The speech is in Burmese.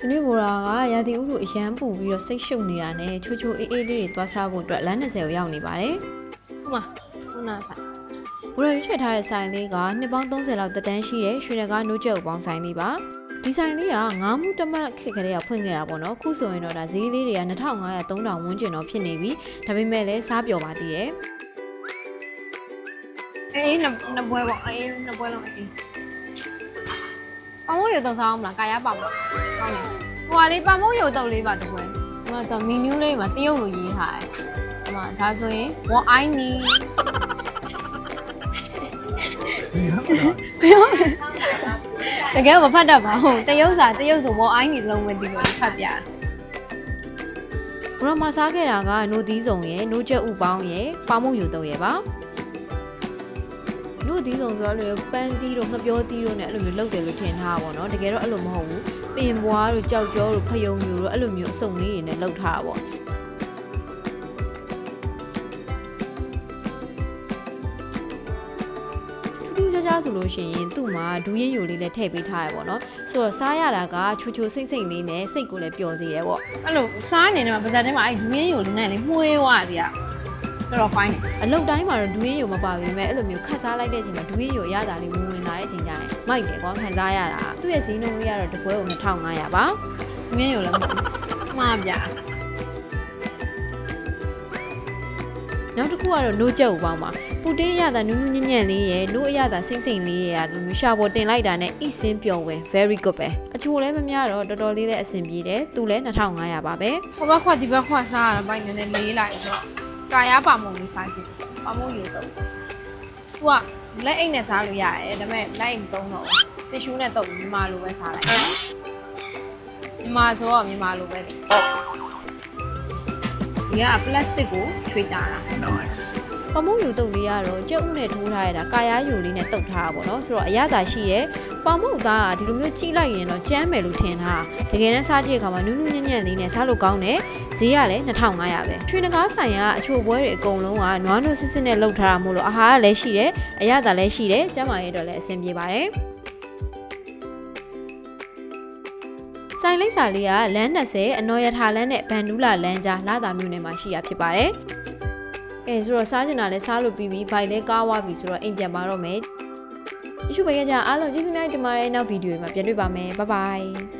ဒီနေ့ဘော်ရာကရာသီဥတုအရန်ပူပြီးတော့စိတ်ရှုပ်နေတာနဲ့ချိုချိုအေးအေးလေးတွေသွားစားဖို့အတွက်လမ်း20ကိုရောက်နေပါတယ်။ဟုတ်မှာခုနကဖိုင်ဘော်ရာရွေးချယ်ထားတဲ့ဆိုင်လေးကနှစ်ပေါင်း30လောက်တက်တန်းရှိတဲ့ရွှေနဂါနိုးကျုပ်ပေါင်းဆိုင်လေးပါ။ဒီဆိုင်လေးကငါးမှုတမတ်ခက်ကလေးကဖွင့်ခဲ့တာပေါ့နော်ခုဆိုရင်တော့ဒါဈေးလေးတွေက2500 3000ဝန်းကျင်တော့ဖြစ်နေပြီဒါပေမဲ့လည်းစားပျော်ပါသေးတယ်အေးနှစ်နှစ်ပွဲပေါ့အေးနှစ်ပွဲလုံးအေး ပမိုးရုပ်တော့စားအောင်မလားကာရပါမလားဟုတ်တယ်ဟိုဟာလေးပမိုးရုပ်တော့လေးပါတစ်ပွဲဒီမှာတော့မီနူးလေးမှာတရုတ်လိုရေးထားတယ်ဒီမှာဒါဆိုရင် what i need တကယ်မဖတ်တတ်ပါဘူးတရုတ်စာတရုတ်ဆို what i need လုံးဝဒီလိုဖတ်ပြဘရမစားခဲ့တာကနိုသီးစုံရယ်နိုးချက်ဥပေါင်းရယ်ပါမှုယူတော့ရယ်ပါ နို့သီးစုံဆိုတော့လေပန်းသီးတို့ငပြောသီးတို့နဲ့အဲ့လိုမျိုးလုပ်တယ်လို့ထင်ထားတာပေါ့နော်တကယ်တော့အဲ့လိုမဟုတ်ဘူးပင်ပွားတို့ကြောက်ကြောတို့ဖယုံမျိုးတို့အဲ့လိုမျိုးအစုံလေးတွေနဲ့လုပ်ထားတာပေါ့ထူးထူးခြားခြားဆိုလို့ရှိရင်သူ့မှာဒူးရင်ယိုလေးလည်းထည့်ပေးထားရပေါ့နော်ဆိုတော့စားရတာကချိုချိုစိတ်စိတ်လေးနဲ့စိတ်ကိုလည်းပျော်စေတယ်ပေါ့အဲ့လိုစားနေတယ်မှာဗဇက်ထဲမှာအဲ့ဒူးရင်းရုပ်လေးနဲ့လေမှုေးသွားတယ်က တော်တော် fine တယ်အလုတ်တိုင်းမှာတော့ဒူးရင်ယိုမပါပေမဲ့အဲ့လိုမျိုးခတ်စားလိုက်တဲ့အချိန်မှာဒူးရင်ယိုရတာလေးဝင်ဝင်လာတဲ့အချိန်ကျရင်မိုက်တယ်ကွာခံစားရတာသူ့ရဲ့ဈေးနှုန်းလေးကတော့တစ်ပွဲကို2500ပါဒူးရင်းရုပ်လည်းမဟုတ်ဘူးမှားပြနောက်တစ်ခုကတော့နိုးချက်ဥပေါင်းပါပူတင်းရတာနူးနူးညံ့ညံ့လေးရယ်နိုးအရတာစိမ့်စိမ့်လေးရယ်ဒီလိုမျိုးရှာပေါ်တင်လိုက်တာနဲ့အစင်းပျော်ဝင် very good ပဲအချိုလည်းမများတော့တော်တော်လေးလည်းအဆင်ပြေတယ်သူလည်း2500ပါပဲဟိုဘက်ခွက်ဒီဘက်ခွက်စားရတော့ဘိုင်းနည်းနည်းလေးလိုက်ဆိုတော့ ကာယပါမုံလေးစားကြည့်ပါမုံယူတော့သူကလက်အိတ်နဲ့စားလို့ရတယ်ဒါပေမဲ့လက်အိတ်မသုံးတော့ဘူးတီရှူးနဲ့တော့မြန်မာလိုပဲစားလိုက်မြန်မာဆိုတော့မြန်မာလိုပဲလေဒီကပလတ်စတစ်ကိုချွေတာတာပမုံယူတုပ်လေးကတော့ကြက်ဥနဲ့ထိုးထားရတာကာယာယူလေးနဲ့တုပ်ထားတာပေါ့နော်ဆိုတော့အရသာရှိတယ် ပမုံသားကဒီလိုမျိုးကြိလိုက်ရင်တော့ကြမ်းမယ်လို့ထင်တာတကယ်တမ်းစားကြည့်တဲ့အခါမှာနူးနူးညံ့ညံ့လေးနဲ့စားလို့ကောင်းတယ်ဈေးကလည်း2500ပဲရွှေနဂါးဆိုင်ကအချိုပွဲတွေအကုန်လုံးကနွားနို့စစ်စစ်နဲ့လုပ်ထားတာမို့လို့အဟာကလည်းရှိတယ်အရသာလည်းရှိတယ်ကျန်းမာရေးတော့လည်းအဆင်ပြေပါတယ်ဆိုင်လိပ်စာလေးကလမ်း20အနော်ရထားလမ်းနဲ့ဗန်ဒူးလာလမ်းကြားလာတာမြို့နယ်မှာရှိတာဖြစ်ပါတယ်။အဲဆိုတော့စားချင်တာလဲစားလို့ပြီးပြီဘိုက်လဲကားဝပြီဆိုတော့အိမ်ပြန်ပါတော့မယ်။ ဒီရှုပ်ပေးကြအားလုံးကျေးဇူးများတင်ပါတယ်နောက်ဗီဒီယိုမှာပြန်တွေ့ပါမယ်။ဘိုင်ဘိုင်။